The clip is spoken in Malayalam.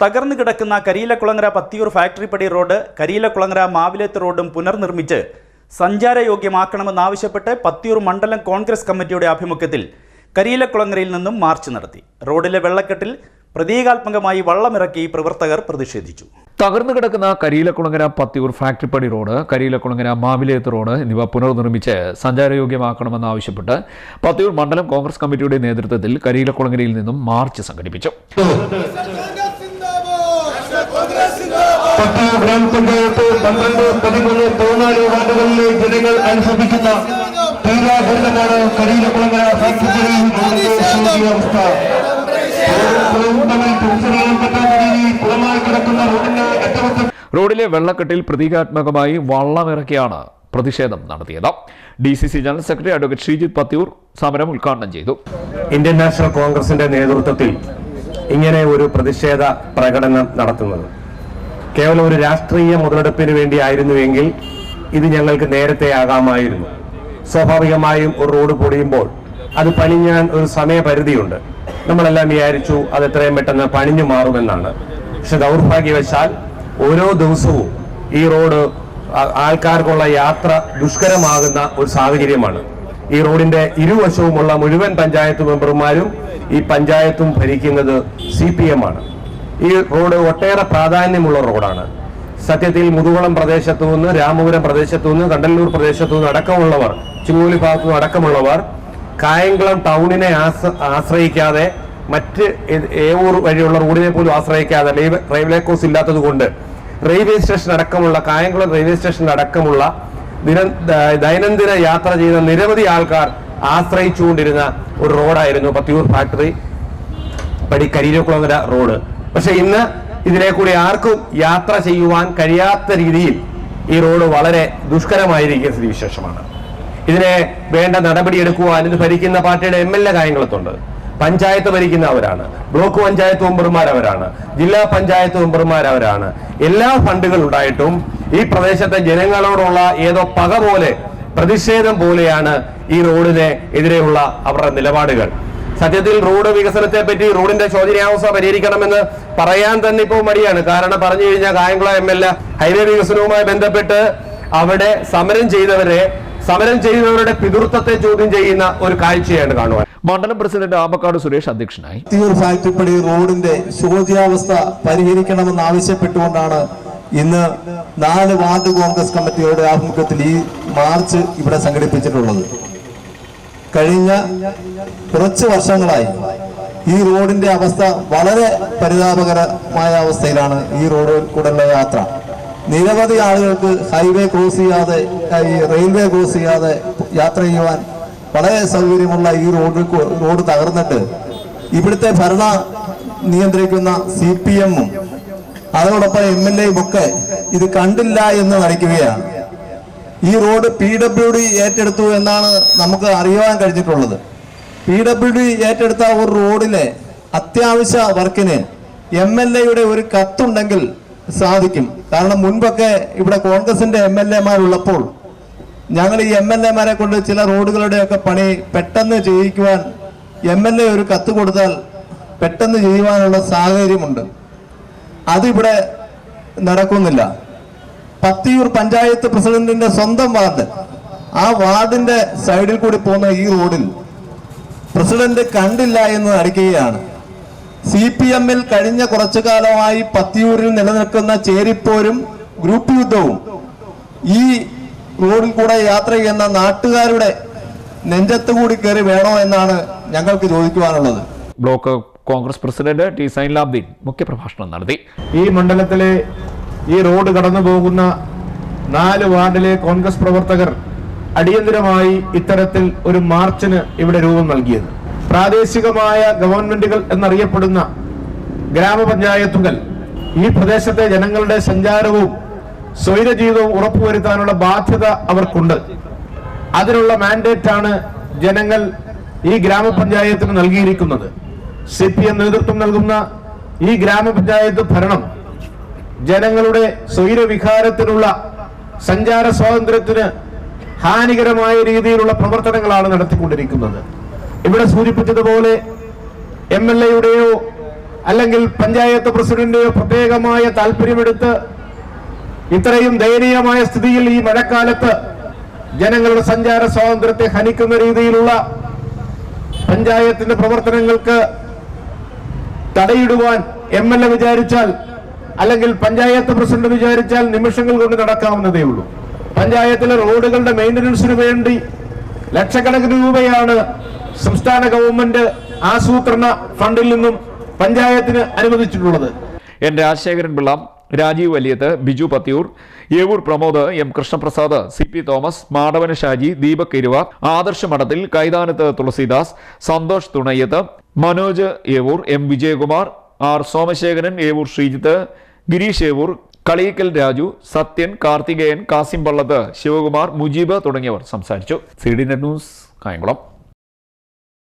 തകർന്നു കിടക്കുന്ന കരിയിലക്കുളങ്ങര പത്തിയൂർ ഫാക്ടറിപ്പടി റോഡ് കരിയിലക്കുളങ്ങര മാവിലേത്ത് റോഡും പുനർനിർമ്മിച്ച് സഞ്ചാരയോഗ്യമാക്കണമെന്നാവശ്യപ്പെട്ട് പത്തിയൂർ മണ്ഡലം കോൺഗ്രസ് കമ്മിറ്റിയുടെ ആഭിമുഖ്യത്തിൽ കരിയിലക്കുളങ്ങരയിൽ നിന്നും മാർച്ച് നടത്തി. റോഡിലെ വെള്ളക്കെട്ടിൽ പ്രതീകാത്മകമായി വള്ളമിറക്കി പ്രവർത്തകർ പ്രതിഷേധിച്ചു. തകർന്നു കിടക്കുന്ന കരിയിലക്കുളങ്ങര പത്തിയൂർ ഫാക്ടറിപ്പടി റോഡ് കരിയിലക്കുളങ്ങര മാവിലേത്ത് റോഡ് എന്നിവ പുനർനിർമ്മിച്ച് സഞ്ചാരയോഗ്യമാക്കണമെന്നാവശ്യപ്പെട്ട് പത്തിയൂർ മണ്ഡലം കോൺഗ്രസ് കമ്മിറ്റിയുടെ നേതൃത്വത്തിൽ കരിയിലക്കുളങ്ങരയിൽ നിന്നും മാർച്ച് സംഘടിപ്പിച്ചു. പത്ത് ഗ്രാമപഞ്ചായത്ത് പന്ത്രണ്ട് പതിമൂന്ന് പതിനാല് വാർഡുകളിലെ ജനങ്ങൾ അനുഭവിക്കുന്ന തീരാദുരിതമാണ് കരിയിലക്കുളങ്ങര റോഡിന്റെ അറ്റകുറ്റ റോഡിലെ വെള്ളക്കെട്ടിൽ പ്രതീകാത്മകമായി വള്ളമിറക്കിയാണ് പ്രതിഷേധം നടത്തിയത്. D C C general secretary advocate Sreejith Pathiyoor സമരം ഉദ്ഘാടനം ചെയ്തു. ഇന്ത്യൻ നാഷണൽ കോൺഗ്രസിന്റെ നേതൃത്വത്തിൽ ഇങ്ങനെ ഒരു പ്രതിഷേധ പ്രകടനം നടത്തുന്നത്. കേവലം ഒരു രാഷ്ട്രീയ മുതലെടുപ്പിന് വേണ്ടിയായിരുന്നുവെങ്കിൽ ഇത് ഞങ്ങൾക്ക് നേരത്തെ ആകാമായിരുന്നു സ്വാഭാവികമായും ഒരു റോഡ് പൊടിയുമ്പോൾ അത് പണിഞ്ഞാൻ ഒരു സമയപരിധിയുണ്ട്. നമ്മളെല്ലാം വിചാരിച്ചു അത് എത്രയും പെട്ടെന്ന് പണിഞ്ഞു മാറുമെന്നാണ്. പക്ഷെ ദൗർഭാഗ്യവശാൽ ഓരോ ദിവസവും ഈ റോഡ് ആൾക്കാർക്കുള്ള യാത്ര ദുഷ്കരമാകുന്ന ഒരു സാഹചര്യമാണ്. ഈ റോഡിന്റെ ഇരുവശവുമുള്ള മുഴുവൻ പഞ്ചായത്ത് മെമ്പർമാരും ഈ പഞ്ചായത്തും ഭരിക്കുന്നത് സി പി എം ആണ്. ഈ റോഡ് ഒട്ടേറെ പ്രാധാന്യമുള്ള റോഡാണ്. സത്യത്തിൽ മുതുകുളം പ്രദേശത്തു നിന്ന് രാമപുരം പ്രദേശത്തു നിന്ന് കണ്ടല്ലൂർ പ്രദേശത്തു നിന്ന് അടക്കമുള്ളവർ ചിങ്ങോലി ഭാഗത്തു നിന്ന് അടക്കമുള്ളവർ കായംകുളം ടൗണിനെ ആശ്ര- ആശ്രയിക്കാതെ മറ്റ് ഏവൂർ വഴിയുള്ള റോഡിനെ പോലും ആശ്രയിക്കാതെ റെയിൽവേ കോഴ്സ് ഇല്ലാത്തത് കൊണ്ട് റെയിൽവേ സ്റ്റേഷൻ അടക്കമുള്ള കായംകുളം റെയിൽവേ സ്റ്റേഷൻ അടക്കമുള്ള ദിന ദൈനംദിന യാത്ര ചെയ്യുന്ന നിരവധി ആൾക്കാർ ആശ്രയിച്ചുകൊണ്ടിരുന്ന ഒരു റോഡായിരുന്നു പത്തിയൂർ ഫാക്ടറി പടി കരിയിലക്കുളങ്ങര റോഡ്. പക്ഷെ ഇന്ന് ഇതിലെ കൂടി ആർക്കും യാത്ര ചെയ്യുവാൻ കഴിയാത്ത രീതിയിൽ ഈ റോഡ് വളരെ ദുഷ്കരമായിരിക്കുന്ന സ്ഥിതിവിശേഷമാണ് ഇതിനെ വേണ്ട നടപടിയെടുക്കുവാൻ ഇത് ഭരിക്കുന്ന പാർട്ടിയുടെ എം എൽ എ കായംകുളത്തുണ്ട് പഞ്ചായത്ത് ഭരിക്കുന്നവരാണ് ബ്ലോക്ക് പഞ്ചായത്ത് മെമ്പർമാർ അവരാണ്. ജില്ലാ പഞ്ചായത്ത് മെമ്പർമാർ അവരാണ്. എല്ലാ ഫണ്ടുകൾ ഉണ്ടായിട്ടും ഈ പ്രദേശത്തെ ജനങ്ങളോടുള്ള ഏതോ പക പോലെ പ്രതിഷേധം പോലെയാണ് ഈ റോഡിന് എതിരെയുള്ള അവരുടെ നിലപാടുകൾ. സത്യത്തിൽ റോഡ് വികസനത്തെ പറ്റി റോഡിന്റെ ശോചനീയാവസ്ഥ പരിഹരിക്കണമെന്ന് പറയാൻ തന്നെ ഇപ്പോൾ മടിയാണ്. കാരണം പറഞ്ഞു കഴിഞ്ഞാൽ Kayamkulam M L A highway വികസനവുമായി ബന്ധപ്പെട്ട് അവിടെ സമരം ചെയ്തവരെ സമരം ചെയ്തവരുടെ പിതൃത്വത്തെ ചോദ്യം ചെയ്യുന്ന ഒരു കാഴ്ചയാണ് കാണുവാൻ. മണ്ഡലം പ്രസിഡന്റ് ആമക്കാട് സുരേഷ് അധ്യക്ഷനായി. ഫാക്ടറിപ്പടി റോഡിന്റെ ശോചനാവസ്ഥ പരിഹരിക്കണമെന്ന് ആവശ്യപ്പെട്ടുകൊണ്ടാണ് ഇന്ന് നാല് വാർഡ് കോൺഗ്രസ് കമ്മിറ്റിയുടെ ആഭിമുഖ്യത്തിൽ ഈ മാർച്ച് ഇവിടെ സംഘടിപ്പിച്ചിട്ടുള്ളത്. കഴിഞ്ഞ കുറച്ച് വർഷങ്ങളായി ഈ റോഡിന്റെ അവസ്ഥ വളരെ പരിതാപകരമായ അവസ്ഥയിലാണ് ഈ റോഡിൽ കൂടെയുള്ള യാത്ര. നിരവധി ആളുകൾക്ക് ഹൈവേ ക്രോസ് ചെയ്യാതെ ഈ റെയിൽവേ ക്രോസ് ചെയ്യാതെ യാത്ര ചെയ്യുവാൻ വളരെ സൗകര്യമുള്ള ഈ റോഡ് റോഡ് തകർന്നിട്ട് ഇവിടുത്തെ ഭരണ നിയന്ത്രിക്കുന്ന സി പി എമ്മും അതോടൊപ്പം എം എൽ എയും ഒക്കെ ഇത് കണ്ടില്ല എന്ന് നടിക്കുകയാണ്. ഈ റോഡ് പി ഡബ്ല്യു ഡി ഏറ്റെടുത്തു എന്നാണ് നമുക്ക് അറിയുവാൻ കഴിഞ്ഞിട്ടുള്ളത്. പി ഡബ്ല്യു ഡി ഏറ്റെടുത്ത ഒരു റോഡിലെ അത്യാവശ്യ വർക്കിന് എം എൽ എയുടെ ഒരു കത്തുണ്ടെങ്കിൽ സാധിക്കും. കാരണം മുൻപൊക്കെ ഇവിടെ കോൺഗ്രസിന്റെ എം എൽ എമാരുള്ളപ്പോൾ ഞങ്ങൾ ഈ എം എൽ എമാരെ കൊണ്ട് ചില റോഡുകളുടെയൊക്കെ പണി പെട്ടെന്ന് ചെയ്യിക്കുവാൻ എം എൽ എ ഒരു കത്ത് കൊടുത്താൽ പെട്ടെന്ന് ചെയ്യുവാനുള്ള സാഹചര്യമുണ്ട്. അതിവിടെ നടക്കുന്നില്ല. പത്തിയൂർ പഞ്ചായത്ത് പ്രസിഡന്റിന്റെ സ്വന്തം വാർഡ്. ആ വാർഡിന്റെ സൈഡിൽ കൂടി പോകുന്ന ഈ റോഡിൽ പ്രസിഡന്റ് കണ്ടില്ല എന്ന് നടിക്കുകയാണ് സി പി എമ്മിൽ കഴിഞ്ഞ കുറച്ചു കാലമായി പത്തിയൂരിൽ നിലനിൽക്കുന്ന ചേരിപ്പോരും ഗ്രൂപ്പ് യുദ്ധവും ഈ റോഡിൽ കൂടെ യാത്ര ചെയ്യുന്ന നാട്ടുകാരുടെ നെഞ്ചത്ത് കൂടി കയറി വേണോ എന്നാണ് ഞങ്ങൾക്ക് ചോദിക്കുവാനുള്ളത്. Block Congress president T Sainulabdeen മുഖ്യപ്രഭാഷണം നടത്തി. ഈ മണ്ഡലത്തിലെ ഈ റോഡ് കടന്നു പോകുന്ന നാല് വാർഡിലെ കോൺഗ്രസ് പ്രവർത്തകർ അടിയന്തരമായി ഇത്തരത്തിൽ ഒരു മാർച്ചിന് ഇവിടെ രൂപം നൽകിയത്. പ്രാദേശികമായ ഗവൺമെന്റുകൾ എന്നറിയപ്പെടുന്ന ഗ്രാമപഞ്ചായത്തുകൾ ഈ പ്രദേശത്തെ ജനങ്ങളുടെ സഞ്ചാരവും സ്വൈര ജീവിതവും ഉറപ്പുവരുത്താനുള്ള ബാധ്യത അവർക്കുണ്ട്. അതിനുള്ള മാൻഡേറ്റ് ആണ് ജനങ്ങൾ ഈ ഗ്രാമപഞ്ചായത്തിന് നൽകിയിരിക്കുന്നത്. സി പി എം നേതൃത്വം നൽകുന്ന ഈ ഗ്രാമപഞ്ചായത്ത് ഭരണം ജനങ്ങളുടെ സ്വൈരവികാരത്തിനുള്ള സഞ്ചാര സ്വാതന്ത്ര്യത്തിന് ഹാനികരമായ രീതിയിലുള്ള പ്രവർത്തനങ്ങളാണ് നടത്തിക്കൊണ്ടിരിക്കുന്നത്. ഇവിടെ സൂചിപ്പിച്ചതുപോലെ എം എൽ എയുടെയോ അല്ലെങ്കിൽ പഞ്ചായത്ത് പ്രസിഡന്റിന്റെയോ പ്രത്യേകമായ താല്പര്യമെടുത്ത് ഇത്രയും ദയനീയമായ സ്ഥിതിയിൽ ഈ മഴക്കാലത്ത് ജനങ്ങളുടെ സഞ്ചാര സ്വാതന്ത്ര്യത്തെ ഹനിക്കുന്ന രീതിയിലുള്ള പഞ്ചായത്തിന്റെ പ്രവർത്തനങ്ങൾക്ക് തടയിടുവാൻ എം എൽ എ വിചാരിച്ചാൽ അല്ലെങ്കിൽ പഞ്ചായത്ത് പ്രസിഡന്റ് വിചാരിച്ചാൽ നിമിഷങ്ങൾ കൊണ്ട് നടക്കാവുന്നതേ ഉള്ളൂ. പഞ്ചായത്തിലെ റോഡുകളുടെ മെയിന്റനൻസിന് വേണ്ടി ലക്ഷക്കണക്കിന് രൂപയാണ് സംസ്ഥാന ഗവൺമെന്റ് ആസൂത്രണ ഫണ്ടിൽ നിന്നും പഞ്ചായത്തിന് അനുവദിച്ചിട്ടുള്ളത്. N Rajasekharan Pillai Rajeev Valiyath Biju Pathiyoor Evoor Pramod M Krishnaprasad C P Thomas Madavana Shaji Deepak Iruva Adarsh Madathil Kaithanath Thulasidas Santhosh Thunayyath Manoj Evoor M Vijayakumar R Somasekharan Evoor Sreejith Gireesh Evoor Kaliyikkal Raju Sathyan Karthikeyan Kasim Pallath Sivakumar Mujeeb തുടങ്ങിയവർ സംസാരിച്ചു. C D net news Kayamkulam.